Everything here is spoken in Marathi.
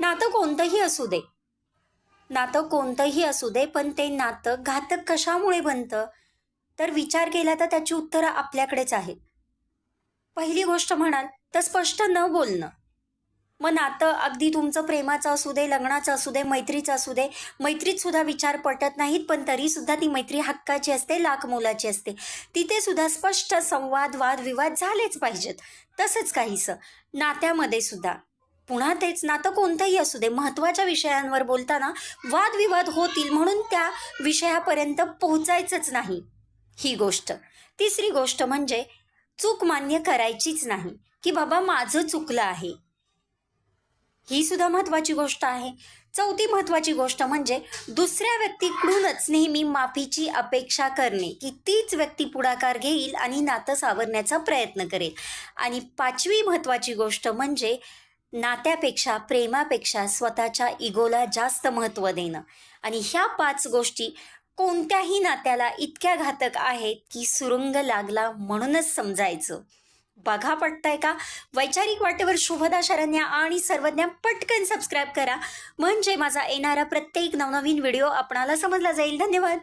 नातं कोणतंही असू दे. नातं कोणतंही असू दे पण ते नातं घातक कशामुळे बनतं? तर विचार केला तर त्याची उत्तरं आपल्याकडेच आहेत. पहिली गोष्ट म्हणाल तर स्पष्ट न बोलणं. मग नातं अगदी तुमचं प्रेमाचं असू दे लग्नाचं असू दे मैत्रीचं असू दे मैत्रीत सुद्धा विचार पटत नाहीत पण तरी सुद्धा ती मैत्री हक्काची असते लाख मोलाची असते. तिथे सुद्धा स्पष्ट संवाद वाद विवाद झालेच पाहिजेत. तसंच काहीसं. नात्यामध्ये सुद्धा. पुन्हा तेच नातं कोणतंही असू दे महत्त्वाच्या विषयांवर बोलताना वादविवाद होतील म्हणून त्या विषयापर्यंत पोहोचायचंच नाही ही गोष्ट. तिसरी गोष्ट म्हणजे चूक मान्य करायचीच नाही की बाबा माझं चुकलं आहे. ही सुद्धा महत्त्वाची गोष्ट आहे. चौथी महत्त्वाची गोष्ट म्हणजे दुसऱ्या व्यक्तीकडूनच नेहमी माफीची अपेक्षा करणे की तीच व्यक्ती पुढाकार घेईल आणि नातं सावरण्याचा प्रयत्न करेल. आणि पाचवी महत्त्वाची गोष्ट म्हणजे नात्यापेक्षा प्रेमापेक्षा स्वतःच्या इगोला जास्त महत्त्व देणं. आणि ह्या पाच गोष्टी कोणत्याही नात्याला इतक्या घातक आहेत की सुरुंग लागला म्हणूनच समजायचं. बघा पटतंय का? वैचारिक वाटेवर शुभदा शरण्या आणि सर्वज्ञा पटकन सबस्क्राईब करा. म्हणजे माझा येणारा प्रत्येक नवनवीन व्हिडिओ आपणाला समजला जाईल. धन्यवाद!